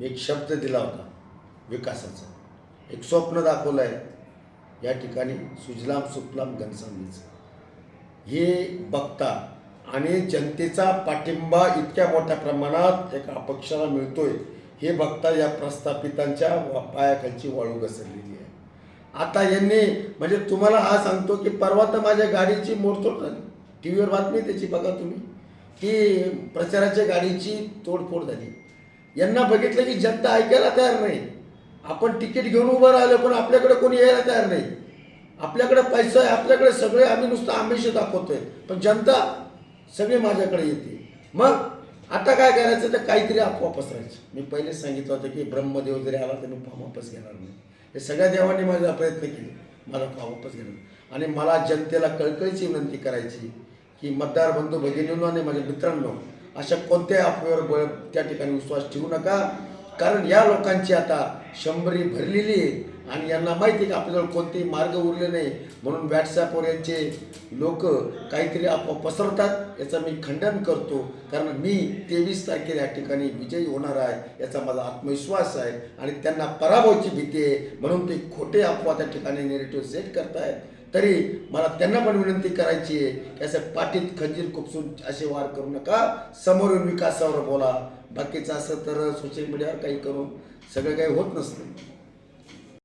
मी एक शब्द दिला होता विकासाचा. एक स्वप्न दाखवलं आहे या ठिकाणी सुजलाम सुफलाम घनसामीचं हे बघता आणि जनतेचा पाठिंबा इतक्या मोठ्या प्रमाणात एका अपक्षाला मिळतोय हे बघता या प्रस्थापितांच्या वा- पायाखालची वाळू घसरलेली आहे. आता यांनी म्हणजे तुम्हाला हा सांगतो की परवा तर माझ्या गाडीची मोडतोड झाली. टी व्हीवर बातमी त्याची बघा तुम्ही. की प्रचाराच्या गाडीची तोडफोड झाली. यांना बघितलं की जनता ऐकायला तयार नाही. आपण तिकीट घेऊन उभं राहिलं पण आपल्याकडे कोणी यायला तयार नाही. आपल्याकडे पैसा आहे आपल्याकडे सगळे आम्ही नुसतं आमिष दाखवतोय. पण जनता सगळी माझ्याकडे येते. मग आता काय करायचं? तर काहीतरी अफवा पसरायचं. मी पहिलेच सांगितलं होतं की ब्रह्मदेव जरी आला तर मी फॉर्म वापस घेणार नाही. हे सगळ्या देवांनी माझा प्रयत्न केले. मला फॉर्म वापस घेणार आणि मला जनतेला कळकळीची विनंती करायची की मतदार बंधू भगिनींनो आणि माझ्या मित्रांनो अशा कोणत्याही अफवेवर बळ त्या ठिकाणी विश्वास ठेवू नका. कारण या लोकांची आता शंभरी भरलेली आहे. आणि यांना माहिती आहे की आपल्याजवळ कोणतेही मार्ग उरले नाही. म्हणून व्हॉट्सॲपवर यांचे लोक काहीतरी आप पसरतात. याचं मी खंडन करतो. कारण मी तेवीस तारखेला या ठिकाणी विजयी होणार आहे याचा माझा आत्मविश्वास आहे. आणि त्यांना पराभवाची भीती आहे. म्हणून ते खोटे अफवा त्या ठिकाणी नेरेटिव्ह सेट करतायत. तरी मला त्यांना पण विनंती करायची आहे की असं पाठीत खंजीर खुपसून असे वार करू नका. समोरून विकासावर बोला. बाकीचं असं तर सोशल मीडियावर काही करून सगळं काही होत नसतं.